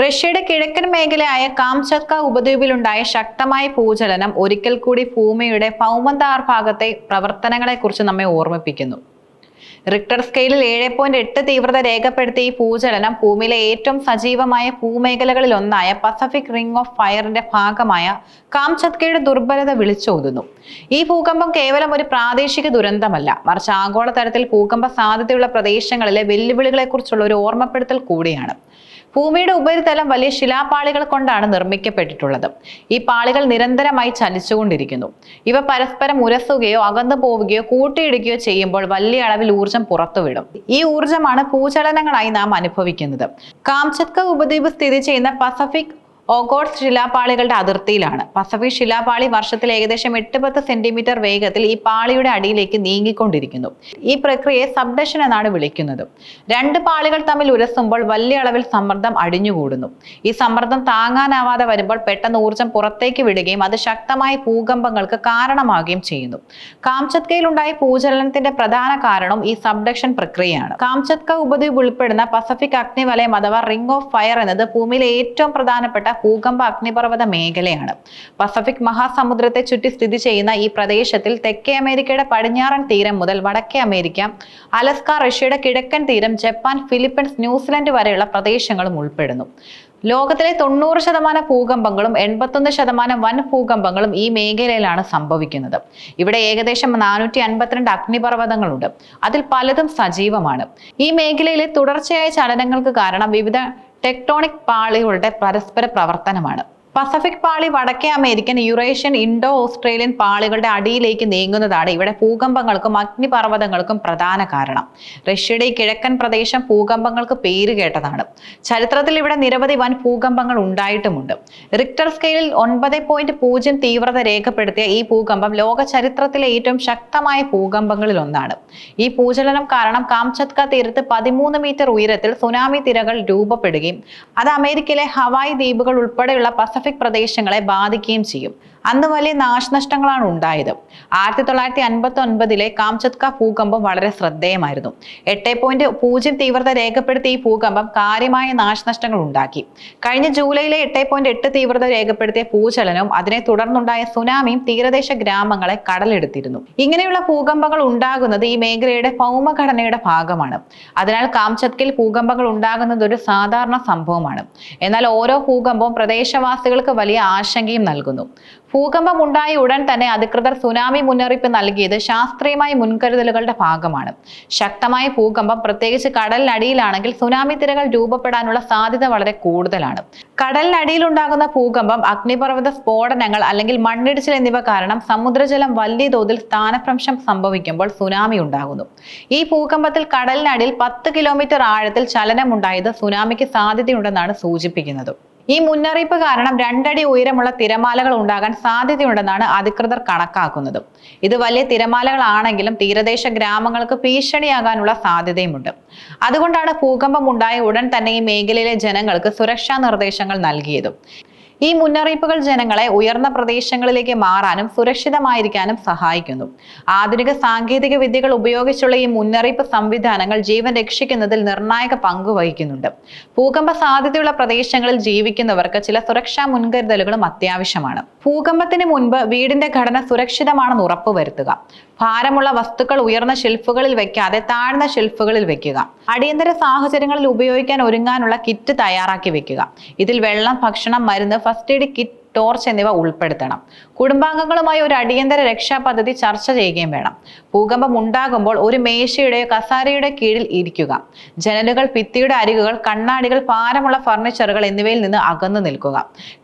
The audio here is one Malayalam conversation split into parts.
റഷ്യയുടെ കിഴക്കൻ മേഖലയായ കാംചത്ക ഉപദ്വീപിലുണ്ടായ ശക്തമായ ഭൂചലനം ഒരിക്കൽ കൂടി ഭൂമിയുടെ ഭൗമന്താർ ഭാഗത്തെ പ്രവർത്തനങ്ങളെക്കുറിച്ച് നമ്മെ ഓർമ്മിപ്പിക്കുന്നു. റിക്ടർ സ്കെയിലിൽ ഏഴ് പോയിന്റ് എട്ട് തീവ്രത രേഖപ്പെടുത്തിയ ഈ ഭൂചലനം ഭൂമിയിലെ ഏറ്റവും സജീവമായ ഭൂമേഖലകളിൽ ഒന്നായ പസഫിക് റിംഗ് ഓഫ് ഫയറിന്റെ ഭാഗമായ കാംചത്കയുടെ ദുർബലത വിളിച്ചോതുന്നു. ഈ ഭൂകമ്പം കേവലം ഒരു പ്രാദേശിക ദുരന്തമല്ല. മറിച്ച് ആഗോളതലത്തിൽ ഭൂകമ്പ സാധ്യതയുള്ള പ്രദേശങ്ങളിലെ വെല്ലുവിളികളെക്കുറിച്ചുള്ള ഒരു ഓർമ്മപ്പെടുത്തൽ കൂടിയാണ്. ഭൂമിയുടെ ഉപരിതലം വലിയ ശിലാപാളികൾ കൊണ്ടാണ് നിർമ്മിക്കപ്പെട്ടിട്ടുള്ളത്. ഈ പാളികൾ നിരന്തരമായി ചലിച്ചുകൊണ്ടിരിക്കുന്നു. ഇവ പരസ്പരം ഉരസുകയോ അകന്നു പോവുകയോ കൂട്ടിയിടുകയോ ചെയ്യുമ്പോൾ വലിയ അളവിൽ ഊർജം പുറത്തുവിടും. ഈ ഊർജമാണ് ഭൂചലനങ്ങളായി നാം അനുഭവിക്കുന്നത്. കാംചത്ക ഉപദ്വീപ് സ്ഥിതി ചെയ്യുന്ന പസഫിക് ഓഗോട്സ് ശിലാപാളികളുടെ അതിർത്തിയിലാണ്. പസഫിക് ശിലാപാളി വർഷത്തിൽ ഏകദേശം എട്ട് പത്ത് സെന്റിമീറ്റർ വേഗത്തിൽ ഈ പാളിയുടെ അടിയിലേക്ക് നീങ്ങിക്കൊണ്ടിരിക്കുന്നു. ഈ പ്രക്രിയയെ സബ്ഡഷൻ എന്നാണ് വിളിക്കുന്നത്. രണ്ട് പാളികൾ തമ്മിൽ ഉരസുമ്പോൾ വലിയ അളവിൽ സമ്മർദ്ദം അടിഞ്ഞുകൂടുന്നു. ഈ സമ്മർദ്ദം താങ്ങാനാവാതെ വരുമ്പോൾ പെട്ടെന്ന് ഊർജം പുറത്തേക്ക് വിടുകയും അത് ശക്തമായ ഭൂകമ്പങ്ങൾക്ക് കാരണമാവുകയും ചെയ്യുന്നു. കാംചത്കയിലുണ്ടായ ഭൂചലനത്തിന്റെ പ്രധാന കാരണം ഈ സബ്ഡക്ഷൻ പ്രക്രിയയാണ്. കാംചത്ക ഉപദ്വീപ് ഉൾപ്പെടുന്ന പസഫിക് അഗ്നിവലയം അഥവാ റിംഗ് ഓഫ് ഫയർ എന്നത് ഭൂമിയിലെ ഏറ്റവും പ്രധാനപ്പെട്ട ഭൂകമ്പ അഗ്നിപർവത മേഖലയാണ്. പസഫിക് മഹാസമുദ്രത്തെ ചുറ്റി സ്ഥിതി ചെയ്യുന്ന ഈ പ്രദേശത്തിൽ തെക്കേ അമേരിക്കയുടെ പടിഞ്ഞാറൻ തീരം മുതൽ വടക്കേ അമേരിക്ക അലസ്ക റഷ്യയുടെ കിഴക്കൻ തീരം ജപ്പാൻ ഫിലിപ്പീൻസ് ന്യൂസിലൻഡ് വരെയുള്ള പ്രദേശങ്ങളും ഉൾപ്പെടുന്നു. ലോകത്തിലെ തൊണ്ണൂറ് ശതമാനം ഭൂകമ്പങ്ങളും എൺപത്തൊന്ന് ശതമാനം വൻ ഭൂകമ്പങ്ങളും ഈ മേഖലയിലാണ് സംഭവിക്കുന്നത്. ഇവിടെ ഏകദേശം നാനൂറ്റി അൻപത്തിരണ്ട് അഗ്നിപർവതങ്ങളുണ്ട്. അതിൽ പലതും സജീവമാണ്. ഈ മേഖലയിലെ തുടർച്ചയായ ചലനങ്ങൾക്ക് കാരണം വിവിധ ടെക്ടോണിക് പാളികളുടെ പരസ്പര പ്രവർത്തനമാണ്. പസഫിക് പാളി വടക്കേ അമേരിക്കൻ യുറേഷ്യൻ ഇൻഡോ ഓസ്ട്രേലിയൻ പാളികളുടെ അടിയിലേക്ക് നീങ്ങുന്നതാണ് ഇവിടെ ഭൂകമ്പങ്ങൾക്കും അഗ്നിപർവതങ്ങൾക്കും പ്രധാന കാരണം. റഷ്യയുടെ കിഴക്കൻ പ്രദേശം ഭൂകമ്പങ്ങൾക്ക് പേര് കേട്ടതാണ്. ചരിത്രത്തിൽ ഇവിടെ നിരവധി വൻ ഭൂകമ്പങ്ങൾ ഉണ്ടായിട്ടുമുണ്ട്. റിക്ടർ സ്കെയിലിൽ ഒൻപത് പോയിന്റ് പൂജ്യം തീവ്രത രേഖപ്പെടുത്തിയ ഈ ഭൂകമ്പം ലോക ചരിത്രത്തിലെ ഏറ്റവും ശക്തമായ ഭൂകമ്പങ്ങളിൽ ഒന്നാണ്. ഈ ഭൂചലനം കാരണം കാംചത്ക തീരത്ത് പതിമൂന്ന് മീറ്റർ ഉയരത്തിൽ സുനാമി തിരകൾ രൂപപ്പെടുകയും അത് അമേരിക്കയിലെ ഹവായ് ദ്വീപുകൾ ഉൾപ്പെടെയുള്ള പസഫിക് പ്രദേശങ്ങളെ ബാധിക്കുകയും ചെയ്യും. അന്ന് വലിയ നാശനഷ്ടങ്ങളാണ് ഉണ്ടായത്. ആയിരത്തി തൊള്ളായിരത്തി അൻപത്തി ഒൻപതിലെ കാംചത്ക ഭൂകമ്പം വളരെ ശ്രദ്ധേയമായിരുന്നു. എട്ട് പോയിന്റ് പൂജ്യം തീവ്രത രേഖപ്പെടുത്തിയ ഈ ഭൂകമ്പം കാര്യമായ നാശനഷ്ടങ്ങൾ ഉണ്ടാക്കി. കഴിഞ്ഞ ജൂലൈയിലെ എട്ട് പോയിന്റ് എട്ട് തീവ്രത രേഖപ്പെടുത്തിയ ഭൂചലനവും അതിനെ തുടർന്നുണ്ടായ സുനാമിയും തീരദേശ ഗ്രാമങ്ങളെ കടലെടുത്തിരുന്നു. ഇങ്ങനെയുള്ള ഭൂകമ്പങ്ങൾ ഉണ്ടാകുന്നത് ഈ മേഖലയുടെ ഭൗമഘടനയുടെ ഭാഗമാണ്. അതിനാൽ കാംചത്കിൽ ഭൂകമ്പങ്ങൾ ഉണ്ടാകുന്നത് ഒരു സാധാരണ സംഭവമാണ്. എന്നാൽ ഓരോ ഭൂകമ്പവും പ്രദേശവാസികൾക്ക് വലിയ ആശങ്കയും നൽകുന്നു. ഭൂകമ്പം ഉണ്ടായ ഉടൻ തന്നെ അധികൃതർ സുനാമി മുന്നറിയിപ്പ് നൽകിയത് ശാസ്ത്രീയമായ മുൻകരുതലുകളുടെ ഭാഗമാണ്. ശക്തമായ ഭൂകമ്പം പ്രത്യേകിച്ച് കടലിനടിയിലാണെങ്കിൽ സുനാമി തിരകൾ രൂപപ്പെടാനുള്ള സാധ്യത വളരെ കൂടുതലാണ്. കടലിനടിയിലുണ്ടാകുന്ന ഭൂകമ്പം അഗ്നിപർവത സ്ഫോടനങ്ങൾ അല്ലെങ്കിൽ മണ്ണിടിച്ചിൽ എന്നിവ കാരണം സമുദ്രജലം വലിയ തോതിൽ സ്ഥാനഭ്രംശം സംഭവിക്കുമ്പോൾ സുനാമി ഉണ്ടാകുന്നു. ഈ ഭൂകമ്പത്തിൽ കടലിനടിയിൽ പത്ത് കിലോമീറ്റർ ആഴത്തിൽ ചലനമുണ്ടായത് സുനാമിക്ക് സാധ്യതയുണ്ടെന്നാണ് സൂചിപ്പിക്കുന്നത്. ഈ മുന്നറിയിപ്പ് കാരണം രണ്ടടി ഉയരമുള്ള തിരമാലകൾ ഉണ്ടാകാൻ സാധ്യതയുണ്ടെന്നാണ് അധികൃതർ കണക്കാക്കുന്നത്. ഇത് വലിയ തിരമാലകളാണെങ്കിലും തീരദേശ ഗ്രാമങ്ങൾക്ക് ഭീഷണിയാകാനുള്ള സാധ്യതയുമുണ്ട്. അതുകൊണ്ടാണ് ഭൂകമ്പം ഉണ്ടായ ഉടൻ തന്നെ ഈ മേഖലയിലെ ജനങ്ങൾക്ക് സുരക്ഷാ നിർദ്ദേശങ്ങൾ നൽകിയതും. ഈ മുന്നറിയിപ്പുകൾ ജനങ്ങളെ ഉയർന്ന പ്രദേശങ്ങളിലേക്ക് മാറാനും സുരക്ഷിതമായിരിക്കാനും സഹായിക്കുന്നു. ആധുനിക സാങ്കേതിക വിദ്യകൾ ഉപയോഗിച്ചുള്ള ഈ മുന്നറിയിപ്പ് സംവിധാനങ്ങൾ ജീവൻ രക്ഷിക്കുന്നതിൽ നിർണായക പങ്ക് വഹിക്കുന്നുണ്ട്. ഭൂകമ്പ സാധ്യതയുള്ള പ്രദേശങ്ങളിൽ ജീവിക്കുന്നവർക്ക് ചില സുരക്ഷാ മുൻകരുതലുകളും അത്യാവശ്യമാണ്. ഭൂകമ്പത്തിന് മുൻപ് വീടിന്റെ ഘടന സുരക്ഷിതമാണെന്ന് ഉറപ്പുവരുത്തുക. ഭാരമുള്ള വസ്തുക്കൾ ഉയർന്ന ഷെൽഫുകളിൽ വെക്കാതെ താഴ്ന്ന ഷെൽഫുകളിൽ വെക്കുക. അടിയന്തര സാഹചര്യങ്ങളിൽ ഉപയോഗിക്കാൻ ഒരുങ്ങാനുള്ള കിറ്റ് തയ്യാറാക്കി വെക്കുക. ഇതിൽ വെള്ളം ഭക്ഷണം മരുന്ന് ഫസ്റ്റ് എയ്ഡ് കിറ്റ് ടോർച്ച് എന്നിവ ഉൾപ്പെടുത്തണം. കുടുംബാംഗങ്ങളുമായി ഒരു അടിയന്തര രക്ഷാ പദ്ധതി ചർച്ച ചെയ്യുകയും വേണം. ഭൂകമ്പം ഉണ്ടാകുമ്പോൾ ഒരു മേശയുടെയോ കസാരയുടെ കീഴിൽ ഇരിക്കുക. ജനലുകൾ ഭിത്തിയുടെ അരികുകൾ കണ്ണാടികൾ ഭാരമുള്ള ഫർണിച്ചറുകൾ എന്നിവയിൽ നിന്ന് അകന്നു നിൽക്കുക.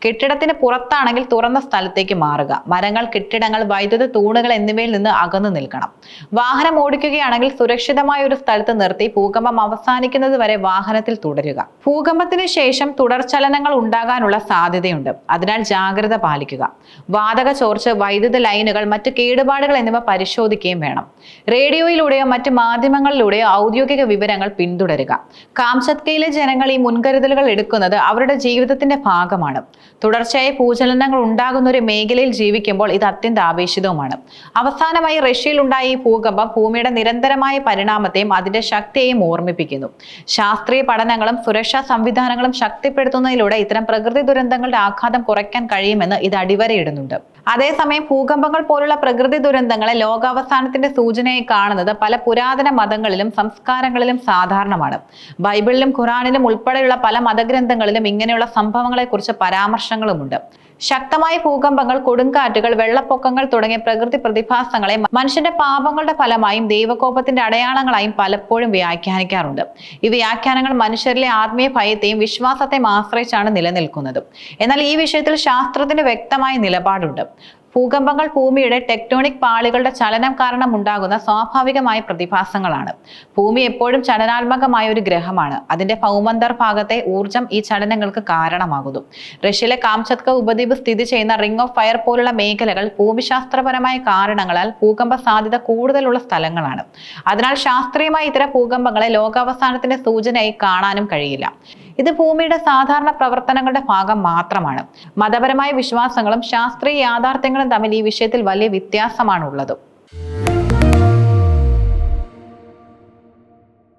കെട്ടിടത്തിന് പുറത്താണെങ്കിൽ തുറന്ന സ്ഥലത്തേക്ക് മാറുക. മരങ്ങൾ കെട്ടിടങ്ങൾ വൈദ്യുത തൂണുകൾ എന്നിവയിൽ നിന്ന് അകന്നു നിൽക്കണം. വാഹനം ഓടിക്കുകയാണെങ്കിൽ സുരക്ഷിതമായ ഒരു സ്ഥലത്ത് നിർത്തി ഭൂകമ്പം അവസാനിക്കുന്നത് വരെ വാഹനത്തിൽ തുടരുക. ഭൂകമ്പത്തിന് ശേഷം തുടർചലനങ്ങൾ ഉണ്ടാകാനുള്ള സാധ്യതയുണ്ട്. അതിനാൽ ജാഗ്രത പാലിക്കുക. വാതക ചോർച്ച വൈദ്യുത ലൈനുകൾ മറ്റ് കേടുപാടുകൾ എന്നിവ പരിശോധിക്കുകയും വേണം. റേഡിയോയിലൂടെയോ മറ്റ് മാധ്യമങ്ങളിലൂടെയോ ഔദ്യോഗിക വിവരങ്ങൾ പിന്തുടരുക. കാംചത്കയിലെ ജനങ്ങൾ ഈ മുൻകരുതലുകൾ എടുക്കുന്നത് അവരുടെ ജീവിതത്തിന്റെ ഭാഗമാണ്. തുടർച്ചയായ ഭൂചലനങ്ങൾ ഉണ്ടാകുന്ന ഒരു മേഖലയിൽ ജീവിക്കുമ്പോൾ ഇത് അത്യന്താപേക്ഷിതവുമാണ് അവസാനമായി റഷ്യയിൽ ഉണ്ടായ ഈ ഭൂകമ്പം ഭൂമിയുടെ നിരന്തരമായ പരിണാമത്തെയും അതിന്റെ ശക്തിയെയും ഓർമ്മിപ്പിക്കുന്നു. ശാസ്ത്രീയ പഠനങ്ങളും സുരക്ഷാ സംവിധാനങ്ങളും ശക്തിപ്പെടുത്തുന്നതിലൂടെ ഇത്തരം പ്രകൃതി ദുരന്തങ്ങളുടെ ആഘാതം കുറയ്ക്കാൻ കഴിയുമെന്ന് ഇത് അടിവരയിടുന്നുണ്ട്. അതേസമയം ഭൂകമ്പങ്ങൾ പോലുള്ള പ്രകൃതി ദുരന്തങ്ങളെ ലോകാവസാനത്തിന്റെ സൂചനയായി കാണുന്നത് പല പുരാതന മതങ്ങളിലും സംസ്കാരങ്ങളിലും സാധാരണമാണ്. ബൈബിളിലും ഖുറാനിലും ഉൾപ്പെടെയുള്ള പല മതഗ്രന്ഥങ്ങളിലും ഇങ്ങനെയുള്ള സംഭവങ്ങളെക്കുറിച്ച് പരാമർശങ്ങളുമുണ്ട്. ശക്തമായ ഭൂകമ്പങ്ങൾ കൊടുങ്കാറ്റുകൾ വെള്ളപ്പൊക്കങ്ങൾ തുടങ്ങിയ പ്രകൃതി പ്രതിഭാസങ്ങളെ മനുഷ്യന്റെ പാപങ്ങളുടെ ഫലമായും ദൈവകോപത്തിന്റെ അടയാളങ്ങളായും പലപ്പോഴും വ്യാഖ്യാനിക്കാറുണ്ട്. ഈ വ്യാഖ്യാനങ്ങൾ മനുഷ്യരിലെ ആത്മീയ ഭയത്തെയും വിശ്വാസത്തെയും ആശ്രയിച്ചാണ് നിലനിൽക്കുന്നത്. എന്നാൽ ഈ വിഷയത്തിൽ ശാസ്ത്രത്തിന് വ്യക്തമായ നിലപാടുണ്ട്. ഭൂകമ്പങ്ങൾ ഭൂമിയുടെ ടെക്ടോണിക് പാളികളുടെ ചലനം കാരണം ഉണ്ടാകുന്ന സ്വാഭാവികമായ പ്രതിഭാസങ്ങളാണ്. ഭൂമി എപ്പോഴും ചലനാത്മകമായ ഒരു ഗ്രഹമാണ്. അതിന്റെ ഭൗമന്തർ ഭാഗത്തെ ഊർജം ഈ ചലനങ്ങൾക്ക് കാരണമാകുന്നു. റഷ്യയിലെ കാംചത്ക ഉപദ്വീപ് സ്ഥിതി ചെയ്യുന്ന റിംഗ് ഓഫ് ഫയർ പോലുള്ള മേഖലകൾ ഭൂമിശാസ്ത്രപരമായ കാരണങ്ങളാൽ ഭൂകമ്പ സാധ്യത കൂടുതലുള്ള സ്ഥലങ്ങളാണ്. അതിനാൽ ശാസ്ത്രീയമായി ഇത്തരം ഭൂകമ്പങ്ങളെ ലോകാവസാനത്തിന്റെ സൂചനയായി കാണാനും കഴിയില്ല. ഇത് ഭൂമിയുടെ സാധാരണ പ്രവർത്തനങ്ങളുടെ ഭാഗം മാത്രമാണ്. മതപരമായ വിശ്വാസങ്ങളും ശാസ്ത്രീയ യാഥാർത്ഥ്യങ്ങളും തമ്മിൽ ഈ വിഷയത്തിൽ വലിയ വ്യത്യാസമാണ് ഉള്ളത്